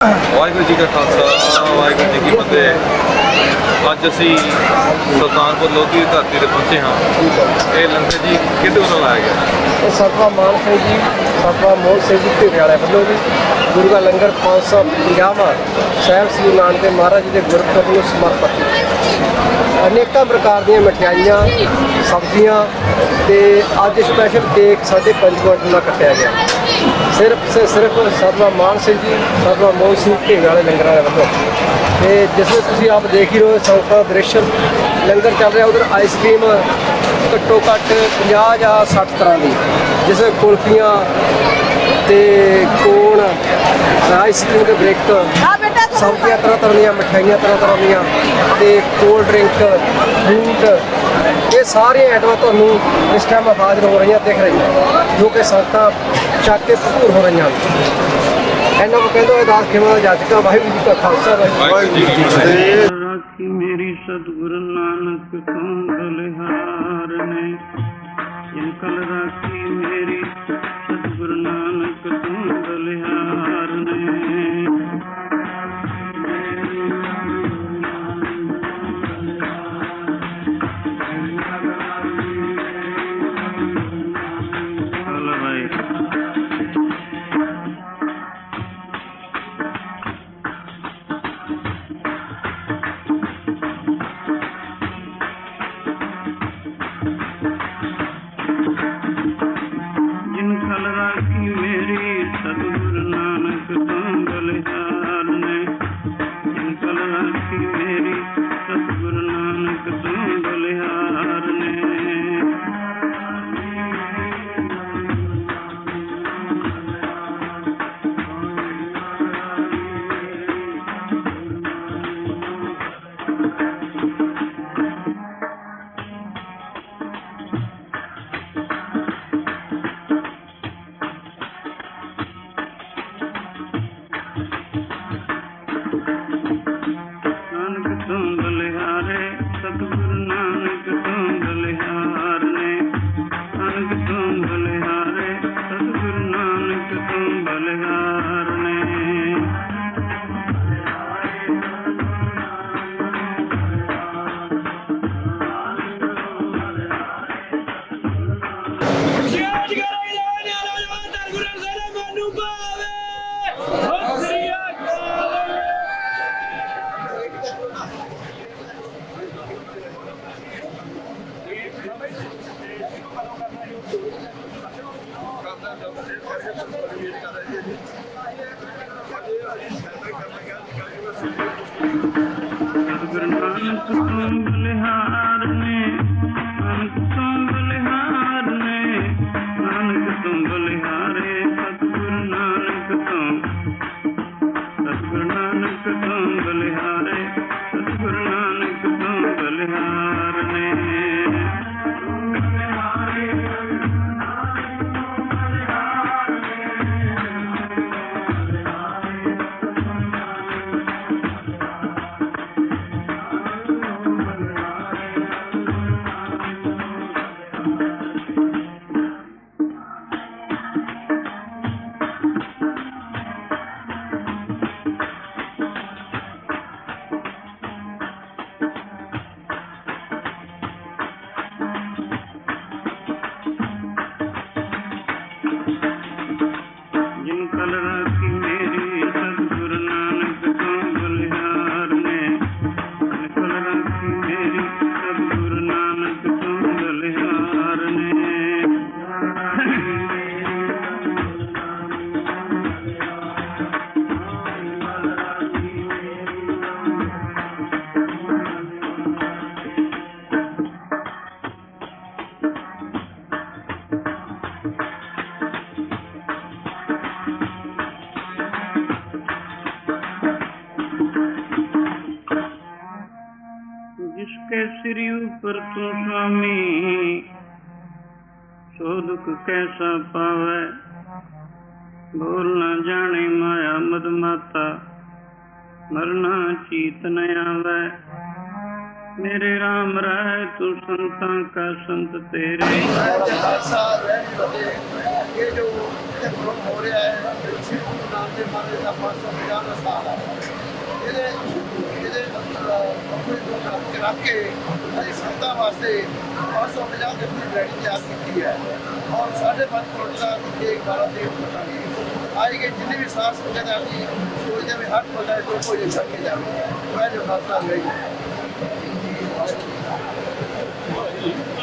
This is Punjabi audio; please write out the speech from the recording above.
ਵਾਹਿਗੁਰੂ ਜੀ ਕਾ ਖਾਲਸਾ, ਵਾਹਿਗੁਰੂ ਜੀ ਕੀ ਫਤਿਹ। ਅੱਜ ਅਸੀਂ ਸੁਲਤਾਨਪੁਰ ਲੋਧੀ ਦੀ ਧਰਤੀ ਤੇ ਪਹੁੰਚੇ ਹਾਂ। ਇਹ ਲੰਗਰ ਜੀ ਕਿਹਦੇ ਵੱਲੋਂ ਲਾਇਆ ਗਿਆ? ਇਹ ਸਤਵਾ ਮਾਨ ਸਿੰਘ ਜੀ ਸਤਵਾ ਮੋਹਨ ਸਿੰਘ ਜੀ ਢੇਰੇ ਵਾਲੇ ਵੱਲੋਂ ਵੀ ਗੁਰੂ ਦਾ ਲੰਗਰ 550ਵਾਂ ਸਾਹਿਬ ਸ੍ਰੀ ਨਾਨਕ ਦੇਵ ਮਹਾਰਾਜ ਜੀ ਦੇ ਗੁਰਪੁਰਬ ਨੂੰ ਸਮਰਪਿਤ ਅਨੇਕਾਂ ਪ੍ਰਕਾਰ ਦੀਆਂ ਮਠਿਆਈਆਂ, ਸਬਜ਼ੀਆਂ ਤੇ ਅੱਜ ਸਪੈਸ਼ਲ ਕੇਕ ਸਾਡੇ ਪੰਜ ਕੁਆਂਟਲ ਦਾ ਕੱਟਿਆ ਗਿਆ। ਸਿਰਫ ਸੇ ਸਿਰਫ ਸਤਵਾ ਮਾਨ ਸਿੰਘ ਜੀ ਸਤਵਾ ਮੋਹਨ ਸਿੰਘ ਢੇਰੇ ਵਾਲੇ ਲੰਗਰਾਂ ਦੇ ਵੱਲੋਂ। ਤੇ ਜਿਸ ਵਿੱਚ ਤੁਸੀਂ ਆਪ ਦੇਖ ਹੀ ਰਹੇ ਹੋ ਸੰਗਤਾਂ ਦਾ ਦ੍ਰਿਸ਼। ਲੰਗਰ ਚੱਲ ਰਿਹਾ ਉਧਰ ਆਈਸਕ੍ਰੀਮ ਘੱਟੋ ਘੱਟ 50 ਜਾਂ 60 ਤਰ੍ਹਾਂ ਦੀ। ਜਿਸ ਵਿੱਚ ਕੁਲਫੀਆਂ ਤੇ ਕੋਨ ਆਈਸਕ੍ਰੀਮ ਦੇ ਬ੍ਰੇਕ ਸਬਜ਼ੀਆਂ ਤਰ੍ਹਾਂ ਤਰ੍ਹਾਂ ਦੀਆਂ ਮਠਿਆਈਆਂ ਤਰ੍ਹਾਂ ਤਰ੍ਹਾਂ ਦੀਆਂ ਤੇ ਕੋਲਡ ਡਰਿੰਕ ਫੂਡ ਇਹ ਸਾਰੀਆਂ ਆਈਟਮਾਂ ਤੁਹਾਨੂੰ ਇਸ ਟਾਈਮ ਹਾਜ਼ਰ ਹੋ ਰਹੀਆਂ ਦਿਖ ਰਹੀਆਂ। ਜੋ ਕਿ ਸੰਗਤਾਂ ਚੱਕ ਕੇ ਭਰਪੂਰ ਹੋ ਰਹੀਆਂ ਹਨ। ਇਹਨਾਂ ਨੂੰ ਕਹਿੰਦੇ ਹੋਏ ਦਾਸ ਖੇਮਾ ਦਾ ਜਾਜਕਾ ਵਾਹਿਗੁਰੂ ਜੀ ਕਾ ਖਾਲਸਾ ਵਾਹਿਗੁਰੂ ਜੀ ਕੀ ਫਤਿਹ। ਰਾਖੀ ਮੇਰੀ ਸਤਿਗੁਰੂ ਨਾਨਕ ਤੋਂ ਬਲਿਹਾਰ ਨੇ ਜਿਨ ਕਲ ਰਾਖੀ ਮੇਰੀ ਕਲ जिसके श्री ऊपर तू स्वामी सो दुख कैसा पावे भूल न जाने माया मद माता मरना चीत न आवे मेरे राम राय तू संता का संत तेरे ये जो हो रहा है ਰੱਖ ਕੇ ਰੱਖ ਕੇ ਅਸੀਂ ਸੰਤਾਂ ਵਾਸਤੇ 550 ਦੇ ਦੀ ਤਿਆਰ ਕੀਤੀ ਹੈ। ਔਰ ਸਾਡੇ ਪੰਜ ਕਰੋੜ ਦਾ ਇੱਕ ਬਾਰਾਂ ਦੇ ਪਤਾਂਗੇ ਆਈ ਗਏ ਜਿੰਨੇ ਵੀ ਸਾਥ ਸੰਗਤ ਆ ਜੀ ਸੋਚਦੇ ਵੀ ਹੱਥ ਪਤਾ ਜੋ ਕੋਈ ਛੱਡ ਕੇ ਜਾਵੇ, ਮੈਂ ਜੋ ਖਾਤਾ ਲਈ